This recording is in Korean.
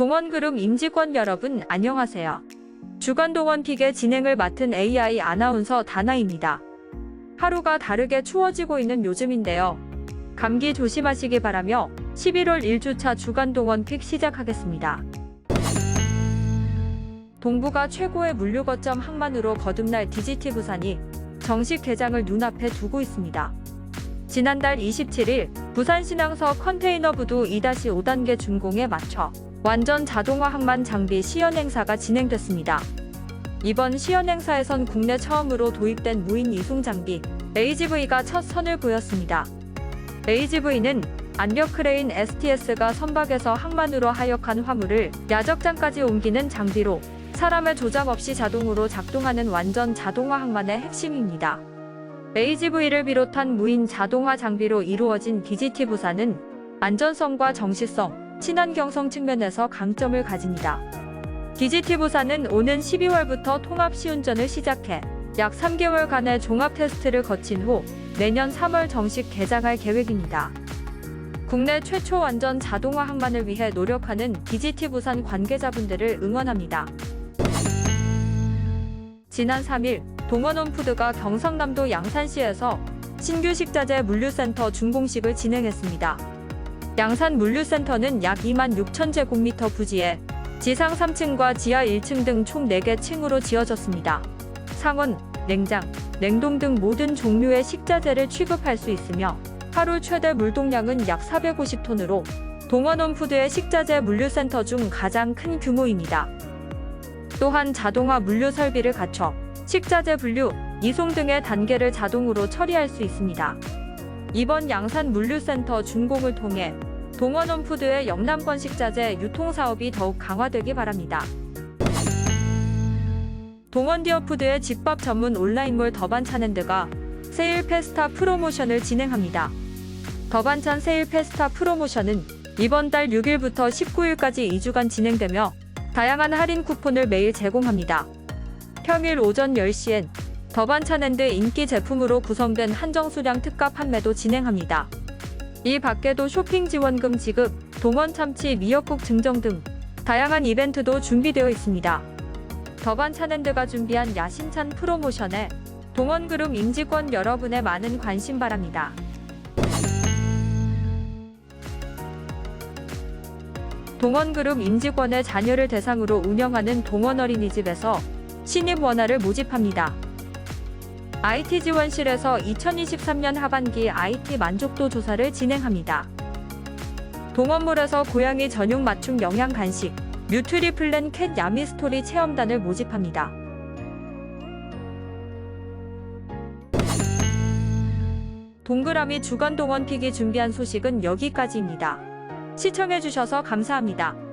동원그룹 임직원 여러분 안녕하세요. 주간 동원픽의 진행을 맡은 AI 아나운서 다나입니다. 하루가 다르게 추워지고 있는 요즘인데요. 감기 조심하시기 바라며 11월 1주차 주간 동원픽 시작하겠습니다. 동부가 최고의 물류 거점 항만으로 거듭날 DGT 부산이 정식 개장을 눈앞에 두고 있습니다. 지난달 27일 부산신항서 컨테이너부두 2-5단계 준공에 맞춰 완전 자동화 항만 장비 시연 행사가 진행됐습니다. 이번 시연 행사에선 국내 처음으로 도입된 무인 이송 장비 AGV가 첫 선을 보였습니다. AGV는 안력 크레인 STS가 선박에서 항만으로 하역한 화물을 야적장까지 옮기는 장비로 사람의 조작 없이 자동으로 작동하는 완전 자동화 항만의 핵심입니다. AGV를 비롯한 무인 자동화 장비로 이루어진 DGT 부산은 안전성과 정시성, 친환경성 측면에서 강점을 가집니다. DGT 부산은 오는 12월부터 통합 시운전을 시작해 약 3개월간의 종합 테스트를 거친 후 내년 3월 정식 개장할 계획입니다. 국내 최초 완전 자동화 항만을 위해 노력하는 DGT 부산 관계자분들을 응원합니다. 지난 3일 동원홈푸드가 경상남도 양산시에서 신규 식자재 물류센터 준공식을 진행했습니다. 양산 물류센터는 약 2만 6천 제곱미터 부지에 지상 3층과 지하 1층 등 총 4개 층으로 지어졌습니다. 상온, 냉장, 냉동 등 모든 종류의 식자재를 취급할 수 있으며 하루 최대 물동량은 약 450톤으로 동원홈푸드의 식자재 물류센터 중 가장 큰 규모입니다. 또한 자동화 물류 설비를 갖춰 식자재 분류, 이송 등의 단계를 자동으로 처리할 수 있습니다. 이번 양산 물류센터 준공을 통해 동원홈푸드의 영남권 식자재 유통 사업이 더욱 강화되기 바랍니다. 동원디어푸드의 집밥 전문 온라인몰 더반찬앤드가 세일 페스타 프로모션을 진행합니다. 더반찬 세일 페스타 프로모션은 이번 달 6일부터 19일까지 2주간 진행되며 다양한 할인 쿠폰을 매일 제공합니다. 평일 오전 10시엔 더반찬앤드 인기 제품으로 구성된 한정 수량 특가 판매도 진행합니다. 이 밖에도 쇼핑 지원금 지급, 동원 참치 미역국 증정 등 다양한 이벤트도 준비되어 있습니다. 더반찬앤드가 준비한 야심찬 프로모션에 동원그룹 임직원 여러분의 많은 관심 바랍니다. 동원그룹 임직원의 자녀를 대상으로 운영하는 동원어린이집에서 신입 원화를 모집합니다. IT 지원실에서 2023년 하반기 IT 만족도 조사를 진행합니다. 동원몰에서 고양이 전용 맞춤 영양 간식 뉴트리 플랜 캣 야미스토리 체험단을 모집합니다. 동그라미 주간 동원 픽이 준비한 소식은 여기까지입니다. 시청해주셔서 감사합니다.